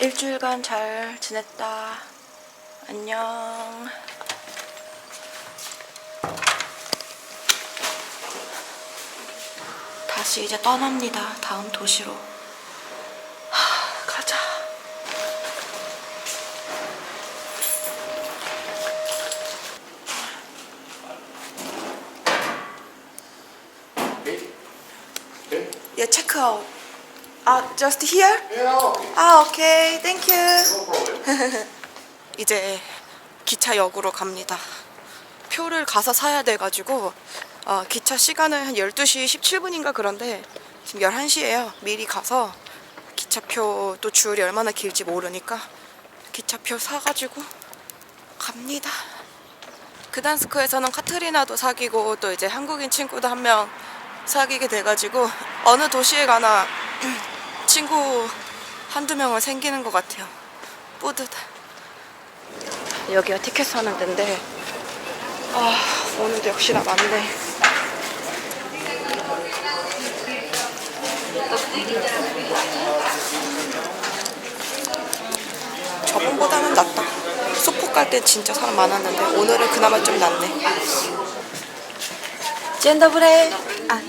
일주일간 잘 지냈다. 안녕. 다시 이제 떠납니다. 다음 도시로. 하, 가자. 예, 체크아웃. 아, just here? 아, 오케이. 땡큐. 이제 기차역으로 갑니다. 표를 가서 사야 돼가지고 어, 기차 시간은 한 12시 17분인가 그런데 지금 11시예요. 미리 가서 기차표 또 줄이 얼마나 길지 모르니까 기차표 사가지고 갑니다. 그단스크에서는 카트리나도 사귀고 또 이제 한국인 친구도 한 명 사귀게 돼가지고 어느 도시에 가나 친구 한두 명은 생기는 것 같아요. 뿌듯. 여기가 티켓 사는 데인데 아 오늘도 역시나 많네. 저번보다는 낫다. 소폭 갈때 진짜 사람 많았는데 오늘은 그나마 좀 낫네. 젠더브레 아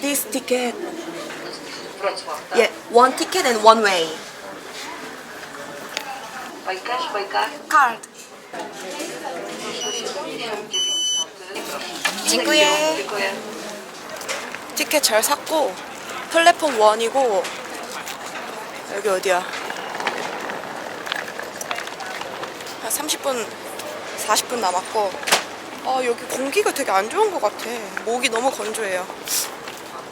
this ticket. Yeah, one ticket and one way. By cash, by card. Card. 친구야. Dziękuję. 티켓 잘 샀고 플랫폼 1이고 여기 어디야? 한 30분 40분 남았고 아 여기 공기가 되게 안 좋은 것 같아 목이 너무 건조해요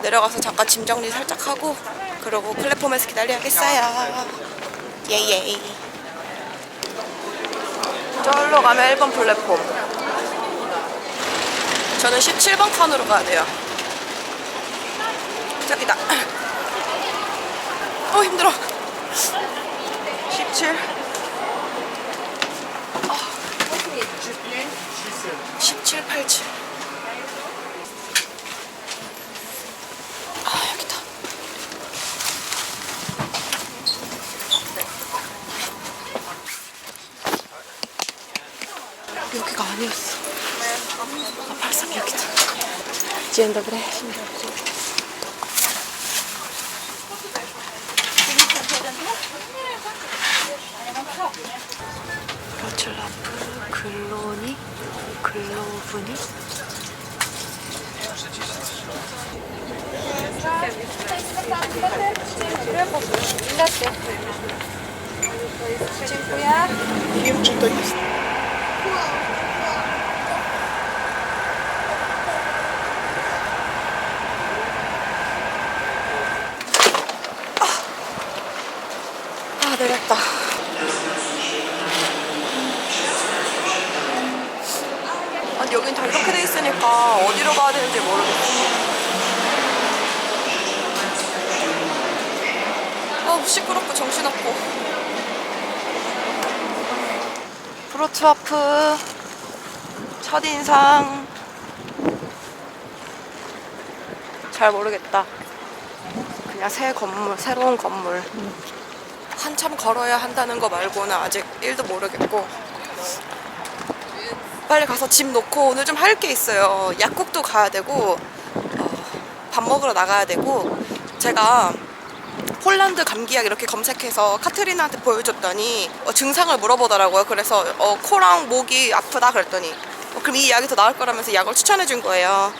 내려가서 잠깐 짐 정리 살짝 하고 그러고 플랫폼에서 기다려야겠어요 예예 저기로 가면 1번 플랫폼 저는 17번 칸으로 가야 돼요 저기다. 어 힘들어. 17. 아. 17, 87. Jest. Bardzo pięknie. Dzień dobry. Poczelapu, kloni, klowni. Dziękuję. Wiem, czy to jest. 아 내렸다 아니 여긴 다 이렇게 돼 있으니까 어디로 가야 되는지 모르겠어. 아 시끄럽고 정신없고. 프로츠와프 첫인상 잘 모르겠다. 그냥 새 건물, 새로운 건물. 한참 걸어야 한다는 거 말고는 아직 1도 모르겠고 빨리 가서 짐 놓고 오늘 좀 할 게 있어요. 약국도 가야 되고 어, 밥 먹으러 나가야 되고 제가 폴란드 감기약 이렇게 검색해서 카트리나한테 보여줬더니 어, 증상을 물어보더라고요. 그래서 어, 코랑 목이 아프다 그랬더니 어, 그럼 이 약이 더 나을 거라면서 약을 추천해 준 거예요.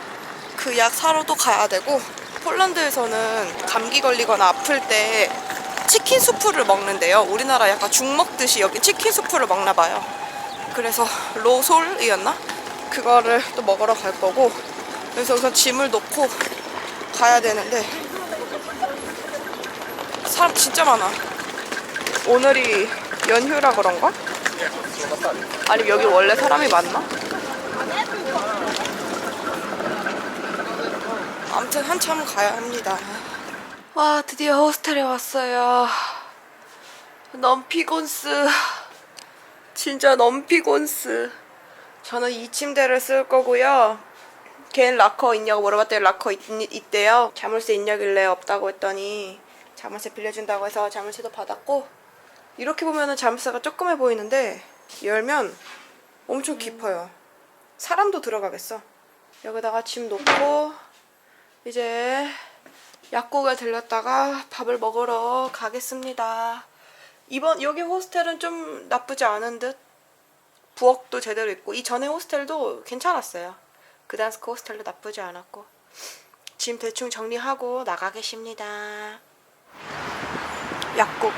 그 약 사러 또 가야 되고 폴란드에서는 감기 걸리거나 아플 때 치킨 수프를 먹는데요. 우리나라 약간 죽 먹듯이 여기 치킨 수프를 먹나 봐요. 그래서 로솔이었나? 그거를 또 먹으러 갈 거고 그래서 우선 짐을 놓고 가야 되는데 사람 진짜 많아 오늘이 연휴라 그런가? 아니 여기 원래 사람이 많나? 아무튼 한참 가야 합니다 와 드디어 호스텔에 왔어요 너무 피곤스 진짜 너무 피곤스. 저는 이 침대를 쓸 거고요. 걔는 락커 있냐고 물어봤더니 락커 있, 있대요. 자물쇠 있냐길래 없다고 했더니 자물쇠 빌려준다고 해서 자물쇠도 받았고 이렇게 보면은 잠스가 조그매 보이는데 열면 엄청 깊어요. 사람도 들어가겠어. 여기다가 짐 놓고 이제 약국에 들렸다가 밥을 먹으러 가겠습니다. 이번 여기 호스텔은 좀 나쁘지 않은 듯 부엌도 제대로 있고 이 전에 호스텔도 괜찮았어요. 그단스크 호스텔도 나쁘지 않았고 짐 대충 정리하고 나가겠습니다. 약국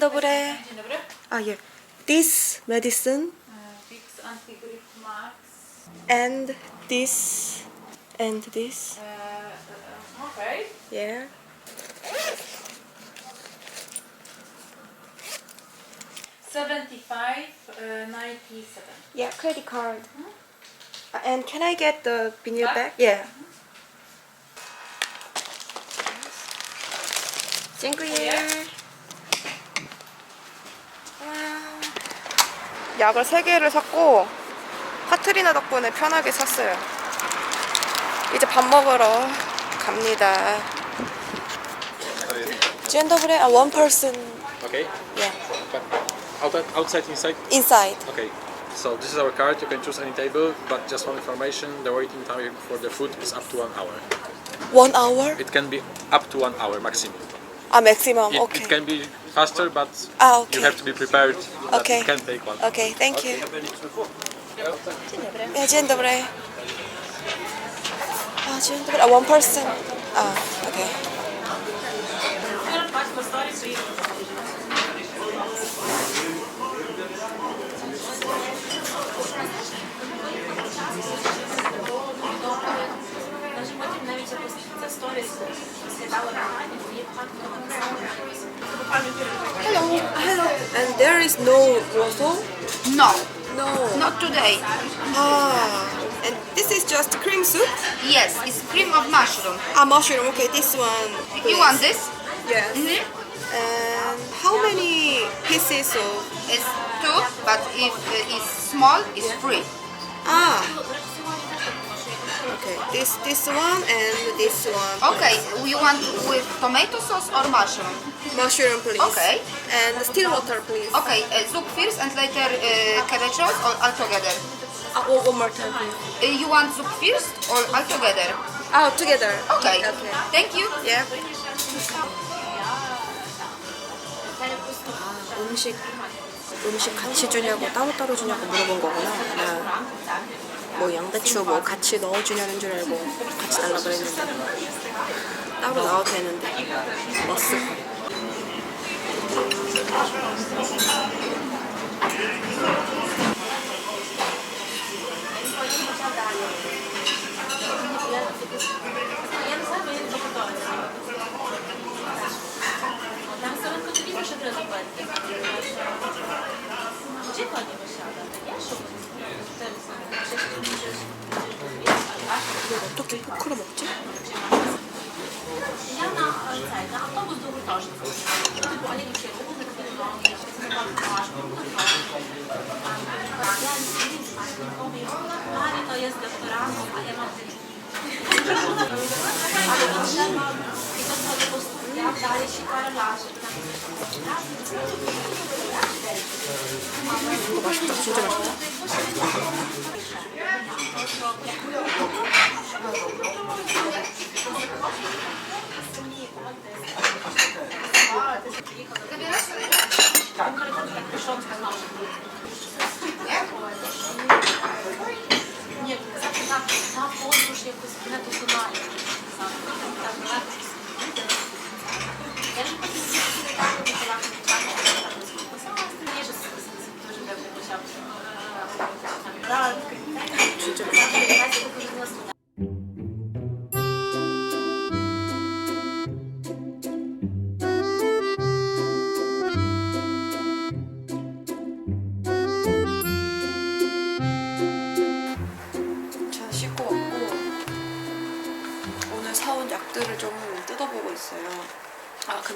dobry. Ah, yeah. This medicine Antigryp Max. and this and this. E, e, Okej. Yeah. Seventy-five, e, ninety-seven. Yeah, credit card. Uh, and can I get the vinyl Bag? bag? Yeah. Dziękuję. 와우. 약을 세 개를 샀고 카트리나 덕분에 편하게 샀어요. 이제 밥 먹으러 갑니다. Dzień dobry, a one person. Okay. Yeah, But outside, outside, inside. inside. Okay. So this is our card. You can choose any table, but just one information: the waiting time for the food is up to one hour. One hour? It can be up to one hour maximum. Ah, maximum. It, Okay. it can be faster, but Ah, okay. you have to be prepared. That Okay. It can take one. Okay, thank you. Yeah, dzień dobry. Ah, dzień dobry. Ah, one person. Ah, okay. Hello. Hello. And there is no waffle? No, No. not today. Ah. And this is just cream soup? Yes, it's cream of mushroom. Ah, mushroom. Okay, this one. You want this? Yes. Mhm. And how many pieces of? It's two, but if uh, it's small, it's free. Ah. Okay, this this one and this one. Okay, you want with tomato sauce or mushroom? Mushroom, please. Okay. And still water, please. Okay, uh, soup first and later uh, cabbage rolls or all together? Ah, one, one more time, please. Uh, you want soup first or all together? Ah, together. Okay. Okay. Thank you. Yeah. 아, 음식 음식 같이 주냐고 따로따로 주냐고 물어본 거구나. 나 뭐 양배추 뭐 같이 넣어주냐는 줄 알고 같이 달라 그랬는데 따로 넣어도 되는데 머스. Tam powtarzać. To jest doktorantką, a ja mam Ale to trzeba, i to co do studia daje się parę lat, żeby tam Thank you. 짜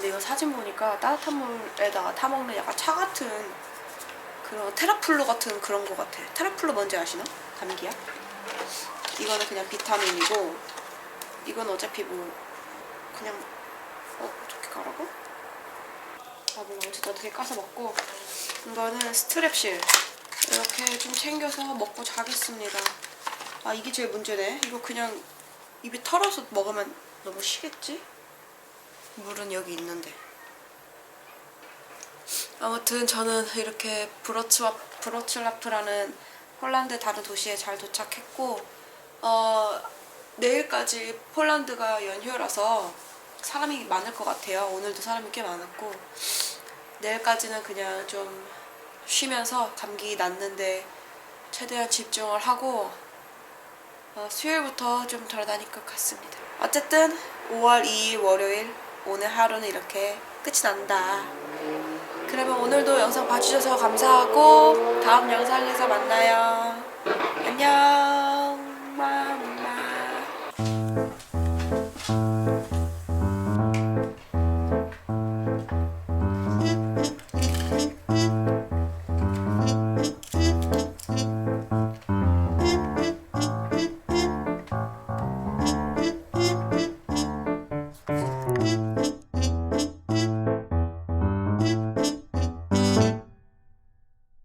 근데 이거 사진 보니까 따뜻한 물에다가 타 먹는 약간 차 같은 그런 테라플루 같은 그런 거 같아. 테라플루 뭔지 아시나? 감기약? 이거는 그냥 비타민이고 이건 어차피 뭐 그냥 어 어떻게 가라고? 아 몰라 어쨌든 어떻게 까서 먹고 이거는 스트랩실 이렇게 좀 챙겨서 먹고 자겠습니다. 아 이게 제일 문제네. 이거 그냥 입에 털어서 먹으면 너무 쉬겠지? 물은 여기 있는데. 아무튼 저는 이렇게 브로츠와 브로츠라프라는 폴란드 다른 도시에 잘 도착했고 어, 내일까지 폴란드가 연휴라서 사람이 많을 것 같아요. 오늘도 사람이 꽤 많았고 내일까지는 그냥 좀 쉬면서 감기 낫는데 최대한 집중을 하고 어, 수요일부터 좀덜 다닐 것 같습니다. 어쨌든 5월 2일 월요일 오늘 하루는 이렇게 끝이 난다. 그러면 오늘도 영상 봐주셔서 감사하고 다음 영상에서 만나요. 안녕.